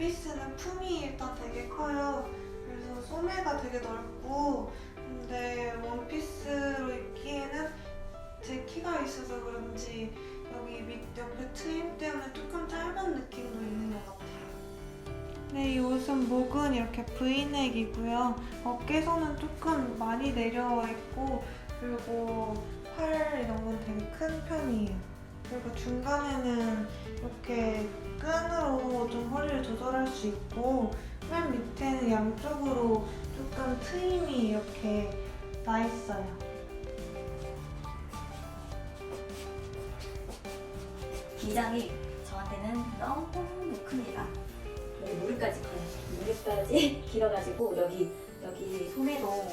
원피스는 품이 일단 되게 커요. 그래서 소매가 되게 넓고 근데 원피스로 입기에는 제 키가 있어서 그런지 여기 밑 옆에 트임 때문에 조금 짧은 느낌도 있는 것 같아요. 네, 이 옷은 목은 이렇게 브이넥이고요. 어깨선은 조금 많이 내려와 있고 그리고 팔 이런 건 되게 큰 편이에요. 그리고 중간에는 수 있고 맨 밑에는 양쪽으로 조금 트임이 이렇게 나 있어요. 기장이 저한테는 너무 큽니다. 여기 무릎까지 커요. 무릎까지 길어가지고 여기 여기 소매도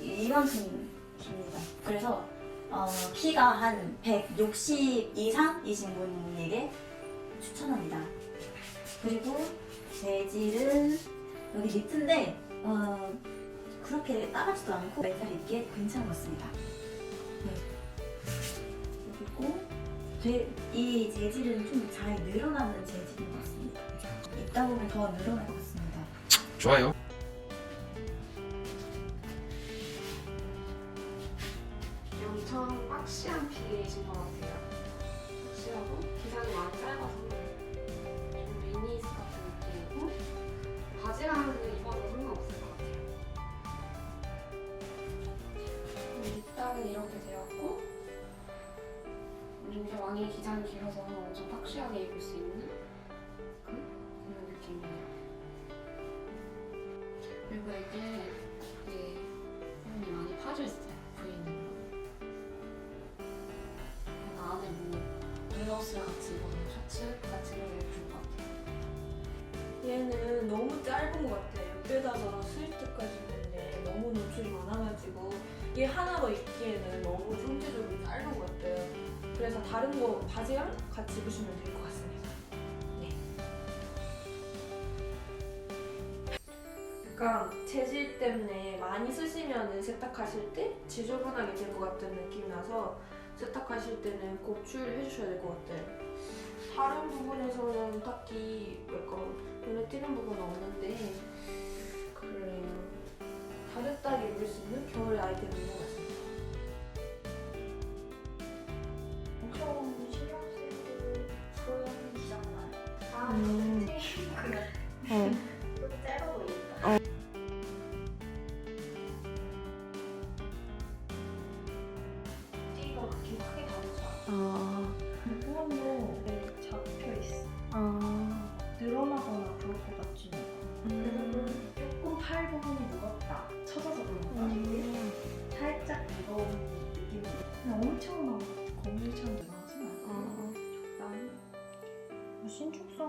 이만큼 깁니다. 그래서 어, 키가 한 160 이상이신 분에게 추천합니다. 그리고 재질은 여기 니트인데 어, 그렇게 따가지도 않고 맨살 입기에 괜찮은 것 같습니다. 네. 그리고 제, 이 재질은 좀 잘 늘어나는 재질인 것 같습니다. 입다 보면 더 늘어날 것 같습니다. 좋아요. 엄청 박시한 피이신 것 같아요. 박시하고 기장이 많이 짧아서 바지랑 입어도 상관없을 것 같아요. 밑단은 이렇게 되었고 이게 왕이 기장이 길어서 엄청 박시하게 입을 수 있는 그런 느낌이에요. 그리고 이게 되게 부분이 많이 파져 있어요. 부인으로. 안에 뭐 블라우스랑 같이 입어도 셔츠 같이 얘는 너무 짧은 것 같아. 옆에다가 스리트까지 있는데 너무 노출이 많아가지고 얘 하나로 입기에는 너무 전체적으로 짧은 것 같아요. 그래서 다른 거 바지랑 같이 입으시면 될 것 같습니다. 네. 약간 재질 때문에 많이 쓰시면 세탁하실 때 지저분하게 될 것 같은 느낌이 나서 세탁하실 때는 꼭 주의를 해주셔야 될 것 같아요. 다른 부분에서는 딱히 약간 눈에 띄는 부분은 없는데 그래요. 가볍다게 입을 수 있는 겨울 아이템인 것 같습니다. 엄청 신경 그런 기장만 아, 음.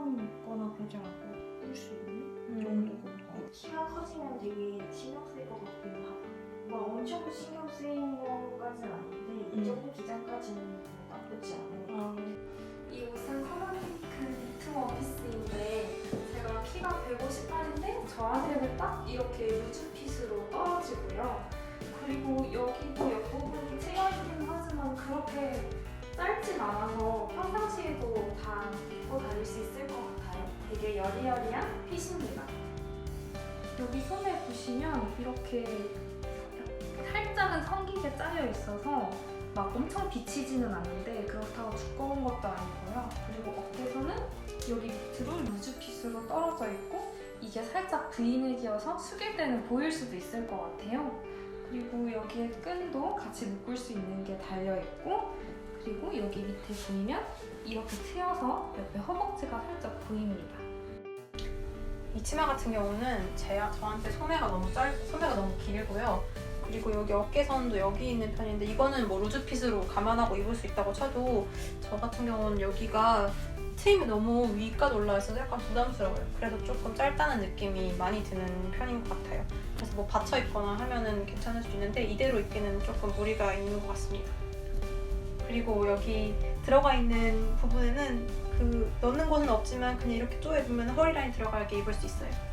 있거나 그러지 않고 입을 수 있는 음. 정도인 것 같아. 키가 커지면 되게 신경 쓰일 것 같기도 하고 뭐 엄청 신경 쓰이는 것까지는 아닌데 음. 이 정도 기장까지는 뭐 나쁘지 않아요 아, 이 옷은 커먼핑크 니트 원피스인데 제가 키가 158인데 저한테는 딱 이렇게 루즈핏으로 떨어지고요. 그리고 여기도 옆부분이 트여있긴 하지만 그렇게 짧진 않아서 평상시에 되게 여리여리한 핏입니다. 여기 손에 보시면 이렇게 살짝은 성기게 짜여 있어서 막 엄청 비치지는 않는데 그렇다고 두꺼운 것도 아니고요. 그리고 어깨선은 여기 밑으로 루즈 핏으로 떨어져 있고 이게 살짝 브이넥이어서 숙일 때는 보일 수도 있을 것 같아요. 그리고 여기에 끈도 같이 묶을 수 있는 게 달려 있고 그리고 여기 밑에 보이면 이렇게 트여서 옆에 허벅지가 살짝 보입니다. 이 치마 같은 경우는 제, 저한테 소매가 너무 짧, 소매가 너무 길고요. 그리고 여기 어깨선도 여기 있는 편인데 이거는 뭐 루즈핏으로 감안하고 입을 수 있다고 쳐도 저 같은 경우는 여기가 트임이 너무 위까지 올라와 있어서 약간 부담스러워요. 그래서 조금 짧다는 느낌이 많이 드는 편인 것 같아요. 그래서 뭐 받쳐 입거나 하면은 괜찮을 수 있는데 이대로 입기는 조금 무리가 있는 것 같습니다. 그리고 여기 들어가 있는 부분에는 그 넣는 곳은 없지만 그냥 이렇게 쪼여 입으면 허리 라인 들어가게 입을 수 있어요.